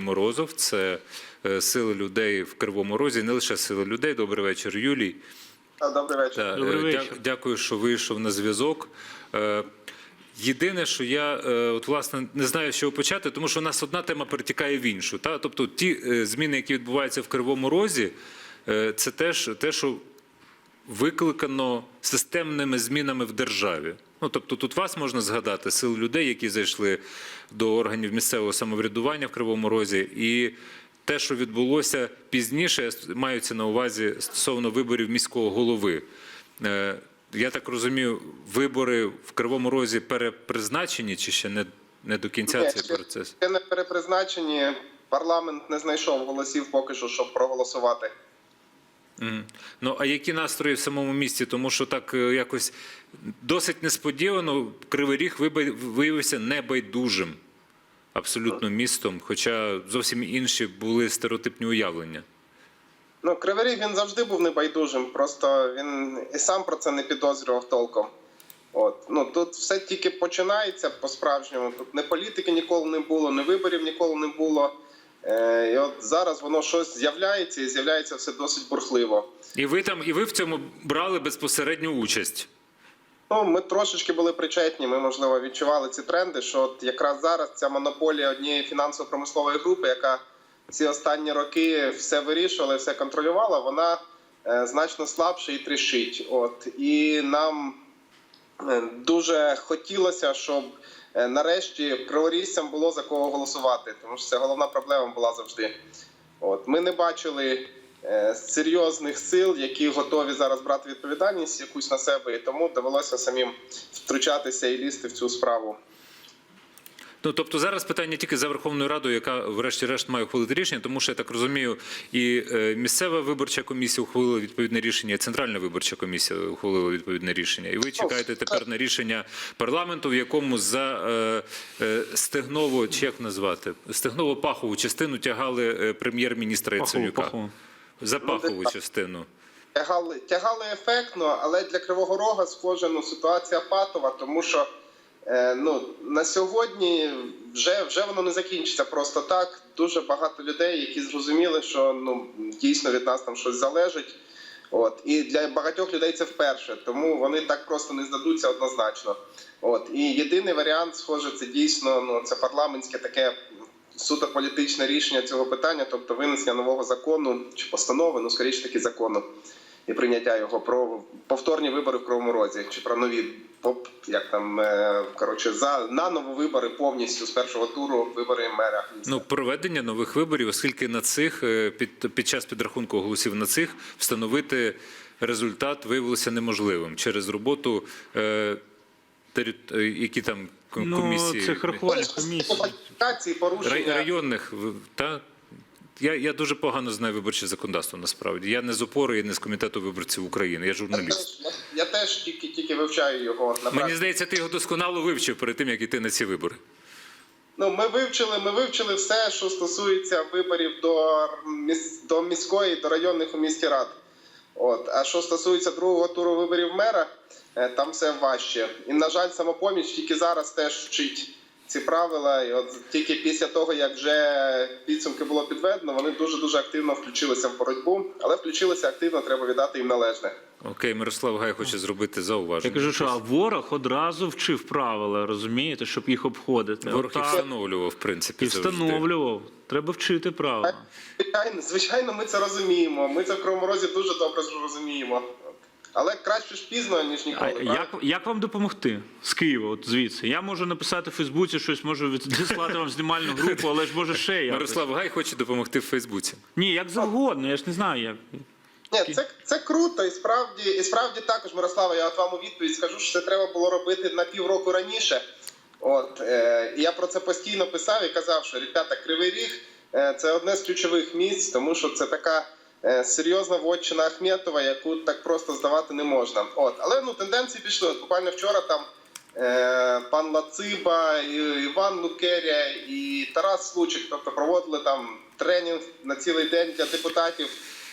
Морозов. Це е, сили людей в Кривому Розі, не лише сили людей. Добрий вечір, Юлій. Добрий вечір. Та, Добрий е, вечір. дя- Дякую, що вийшов на зв'язок. Е, Єдине, що я е, от власне не знаю, з чого почати, тому що у нас одна тема перетікає в іншу. Та? Тобто ті е, зміни, які відбуваються в Кривому Розі, е, це теж те, що викликано системними змінами в державі. Ну тобто, тут вас можна згадати сил людей, які зайшли до органів місцевого самоврядування в Кривому Розі, і те, що відбулося пізніше, я маю це на увазі стосовно виборів міського голови. Е, Я так розумію, вибори в Кривому Розі перепризначені чи ще не, не до кінця Ні, цей ще- процес? Ще не перепризначені. Парламент не знайшов голосів поки що, щоб проголосувати. Мгм. Ну а які настрої в самому місті? Тому що так е, якось досить несподівано Кривий Ріг виявився небайдужим абсолютно містом, хоча зовсім інші були стереотипні уявлення. Ну, Кривий Ріг він завжди був небайдужим, просто він і сам про це не підозрював толком. От. Ну, тут все тільки починається по-справжньому. Тут не політики ніколи не було, не виборів ніколи не було. Е, і от зараз воно щось з'являється і з'являється все досить бурхливо. І ви там, і ви в цьому брали безпосередню участь. Ну, ми трошечки були причетні. Ми, можливо, відчували ці тренди, що от якраз зараз ця монополія однієї фінансово-промислової групи, яка ці останні роки все вирішувала, і все контролювала, вона е, значно слабше і тріщить. От і нам е, дуже хотілося, щоб нарешті криворіжцям було за кого голосувати, тому що це головна проблема була завжди. От ми не бачили е, серйозних сил, які готові зараз брати відповідальність якусь на себе, і тому довелося самим втручатися і лізти в цю справу. Ну тобто зараз питання тільки за Верховною Радою, яка врешті-решт має ухвалити рішення, тому що я так розумію, і е, місцева виборча комісія ухвалила відповідне рішення, і центральна виборча комісія ухвалила відповідне рішення. І ви чекаєте тепер на рішення парламенту, в якому за е, е, стегново, чи як назвати, стегново-пахову частину тягали е, прем'єр-міністра Пахову, Яценюка. пахову. За пахову частину. Тягали, тягали ефектно, але для Кривого Рога схожа ну, ситуація патова, тому що ну, на сьогодні вже, вже воно не закінчиться просто так. Дуже багато людей, які зрозуміли, що ну, дійсно від нас там щось залежить. От. І для багатьох людей це вперше, тому вони так просто не здадуться однозначно. От. І єдиний варіант, схоже, це дійсно ну, це парламентське таке суто політичне рішення цього питання, тобто винесення нового закону чи постанови, ну скоріше таки закону і прийняття його про повторні вибори в Кривому Розі, чи про нові поп, як там е, коротше за наново вибори повністю з першого туру вибори мера. міста. Ну, проведення нових виборів, оскільки на цих е, під, під час підрахунку голосів на цих встановити результат виявилося неможливим через роботу, е, тері- е, які там ком- Ну, комісії цих рахувальних комісій. Порушення. районних в- та. Я, я дуже погано знаю виборче законодавство насправді. Я не з опори і не з комітету виборців України. Я Я журналіст. теж, я теж тільки, тільки вивчаю його на Мені здається, ти його досконало вивчив перед тим, як йти на ці вибори. Ну, ми вивчили, ми вивчили все, що стосується виборів до, міс, до міської, до районних у місті рад. От. А що стосується другого туру виборів мера, е, там все важче. І, на жаль, самопоміч тільки зараз теж вчить ці правила. І от тільки після того, як вже підсумки було підведено, вони дуже-дуже активно включилися в боротьбу, але включилися активно, треба віддати їм належне. Окей, Мирослав Гай хоче зробити зауваження. Я кажу, що а ворог одразу вчив правила, розумієте, щоб їх обходити. Ворог їх Отак. встановлював, в принципі, І завжди. встановлював. Треба вчити правила. Звичайно, звичайно, ми це розуміємо. Ми це в Кривому Розі дуже добре розуміємо. Але краще ж пізно, ніж ніколи. правильно? як, як вам допомогти з Києва, от звідси? Я можу написати в Фейсбуці щось, можу відіслати вам знімальну групу, але ж може ще якось. Мирослав Гай хоче допомогти в Фейсбуці. Ні, як завгодно, я ж не знаю як. Ні, це, це круто, і справді, і справді також, Мирослава, я от вам у відповідь скажу, що це треба було робити на півроку раніше. От е, і я про це постійно писав і казав, що ребята, Кривий Ріг е, це одне з ключових місць, тому що це така серйозна вотчина Ахметова, яку так просто здавати не можна. От, але ну тенденції пішли. От буквально вчора там е, пан Лациба, і, Іван Лукеря і Тарас Случик, тобто проводили там тренінг на цілий день для депутатів.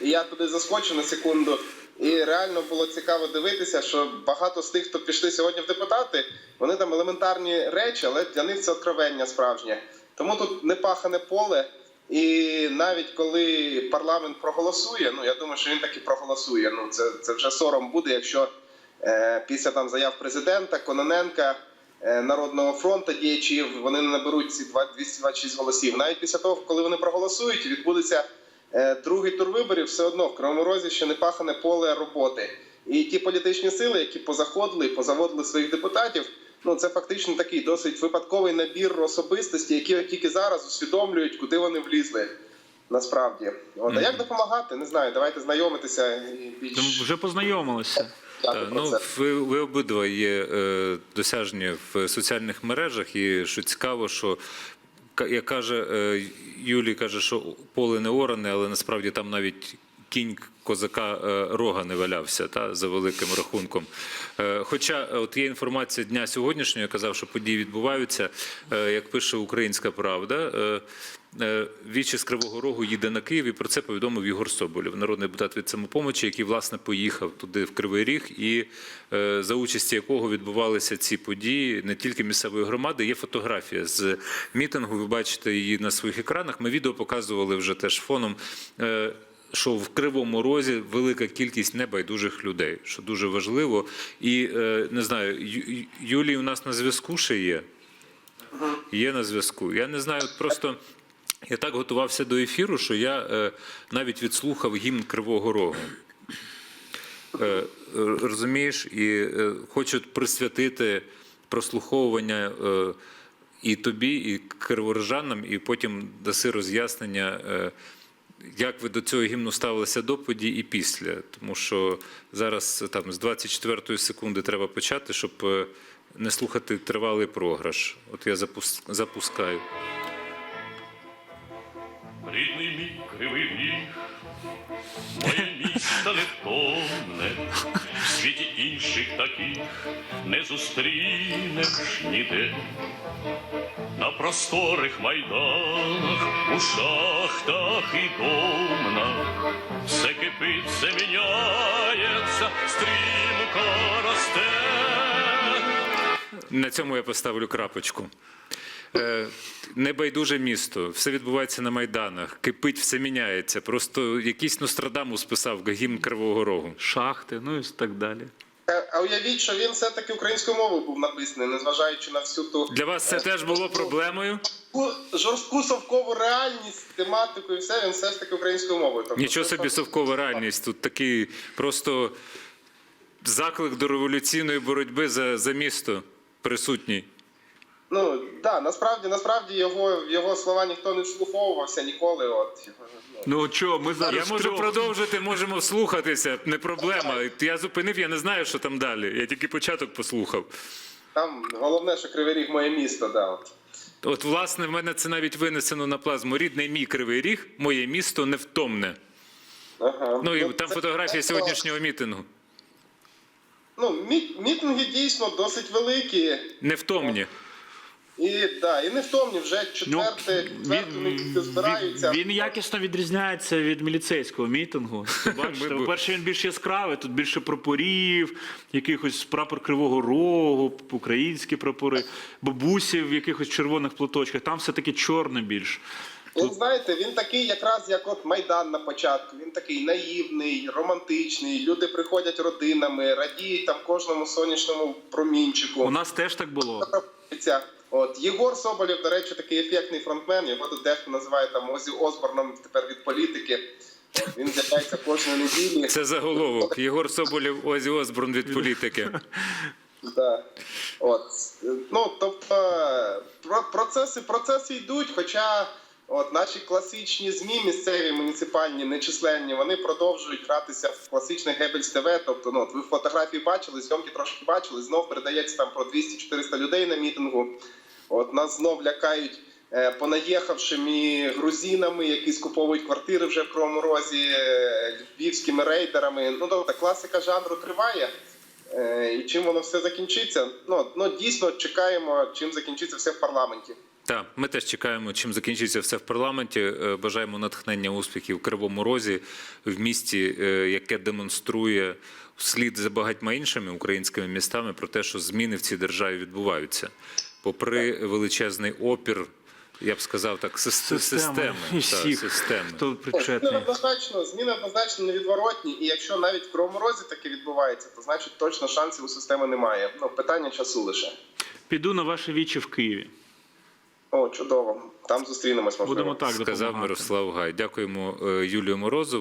І я туди заскочив на секунду. І реально було цікаво дивитися, що багато з тих, хто пішли сьогодні в депутати, вони там елементарні речі, але для них це откровення справжнє. Тому тут не пахане поле. І навіть коли парламент проголосує, ну я думаю, що він таки проголосує. Ну це, це вже сором буде, якщо е, після там заяв президента Кононенка. е, Народного фронту діячів вони не наберуть ці два- 226 голосів. Навіть після того, коли вони проголосують, відбудеться е, другий тур виборів, все одно в Кривому Розі ще не пахане поле роботи. І ті політичні сили, які позаходили, позаводили своїх депутатів, ну це фактично такий досить випадковий набір особистості, які тільки зараз усвідомлюють, куди вони влізли. Насправді, от а як допомагати? Не знаю. Давайте знайомитися і більш Там вже познайомилися. знати Ну, ви, ви обидва є е, досяжні в соціальних мережах, і що цікаво, що як каже е, Юлій, каже, що поле не оране, але насправді там навіть кінь козака е, рога не валявся та, за великим рахунком. Е, хоча е, от є інформація дня сьогоднішнього, я казав, що події відбуваються, як пише Українська Правда. Вічі з Кривого Рогу їде на Київ, і про це повідомив Ігор Соболєв, народний депутат від самопомочі, який власне поїхав туди в Кривий Ріг, і за участі якого відбувалися ці події не тільки місцевої громади. Є фотографія з мітингу. Ви бачите її на своїх екранах. Ми відео показували вже теж фоном. Що в Кривому Розі велика кількість небайдужих людей, що дуже важливо, і е, не знаю, Юлій у нас на зв'язку ще є. Є на зв'язку. Я не знаю, просто я так готувався до ефіру, що я е, навіть відслухав гімн Кривого Рогу. Е, розумієш, і е, хочу присвятити прослуховування і тобі, і криворожанам, і потім даси роз'яснення. Як ви до цього гімну ставилися до подій і після? Тому що зараз там з 24 секунди треба почати, щоб е, не слухати тривалий програш. От я запус- запускаю. Рідний мій кривий ріг, місто невтомне, в світі інших таких не зустрінеш ніде. На просторих майданах, у шахтах і домнах все кипить, все міняється, стрімко росте. На цьому я поставлю крапочку. Е, Небайдуже місто, все відбувається на майданах, кипить, все міняється. Просто якийсь Нострадамус писав гімн Кривого Рогу. Шахти, ну і так далі. Е, А уявіть, що він все-таки українською мовою був написаний, незважаючи на всю ту Для вас це теж було проблемою? жорстку- жорстку совкову реальність, тематику і все, він все ж таки українською мовою. Тобто Нічого собі совкова реальність. Тут такий просто заклик до революційної боротьби за, за місто присутній. Ну да, насправді, насправді його його слова ніхто не вслуховувався ніколи. От ну, Ну чого, ми зараз Я можу трьох. продовжити, можемо слухатися, не проблема. Я зупинив, я не знаю, що там далі. Я тільки початок послухав. там головне, що Кривий Ріг моє місто. Да, от. От, власне, в мене це навіть винесено на плазму. Рідний мій кривий ріг, моє місто невтомне. Ага. Ну і там це- фотографія це- сьогоднішнього мітингу. Ну, мі- мітинги дійсно досить великі. Невтомні. І да, і не втомні, вже Ну, четверте, вони тільки збираються. він, він якісно відрізняється від міліцейського мітингу. Бачите, по-перше, він більш яскравий, тут більше прапорів, якихось прапор Кривого Рогу, українські прапори, бабусі в якихось червоних платочках. Там все таки чорне більш. Він знаєте, він такий, якраз як от Майдан на початку. Він такий наївний, романтичний. Люди приходять родинами, радіють там кожному сонячному промінчику. У нас теж так було. От Єгор Соболєв, до речі, такий ефектний фронтмен. Його тут дехто називає там Озі Осборном тепер від політики. От, він з'являється кожної неділі. Це заголовок. Єгор Соболєв, Озі Осборн від політики. Да. От. Ну, тобто про- процеси, процеси йдуть, хоча от, наші класичні ЗМІ, місцеві, муніципальні, нечисленні, вони продовжують гратися в класичне Гебельс ТВ. Тобто, ну, от ви фотографії бачили, зйомки трошки бачили, знов передається там про 200-400 людей на мітингу. От нас знов лякають е, понаїхавшими грузинами, які скуповують квартири вже в Кривому Розі, е, львівськими рейдерами. Ну, тобто класика жанру триває. Е, І чим воно все закінчиться? Ну, ну дійсно чекаємо, чим закінчиться все в парламенті. Так, ми теж чекаємо, чим закінчиться все в парламенті. Бажаємо натхнення успіхів в Кривому Розі в місті, яке демонструє вслід за багатьма іншими українськими містами про те, що зміни в цій державі відбуваються. Попри величезний опір я б сказав так, Системи. системи. І та, системи. хто Зміни причетний. однозначно, зміни однозначно невідворотні, і якщо навіть в Кривому Розі таке відбувається, то значить точно шансів у системи немає. Ну, питання часу лише. Піду на ваше віче в Києві. О, чудово. Там зустрінемось, можливо. Будемо так Сказав допомагати. Мирослав Гай. Дякуємо е, Юлію Морозу.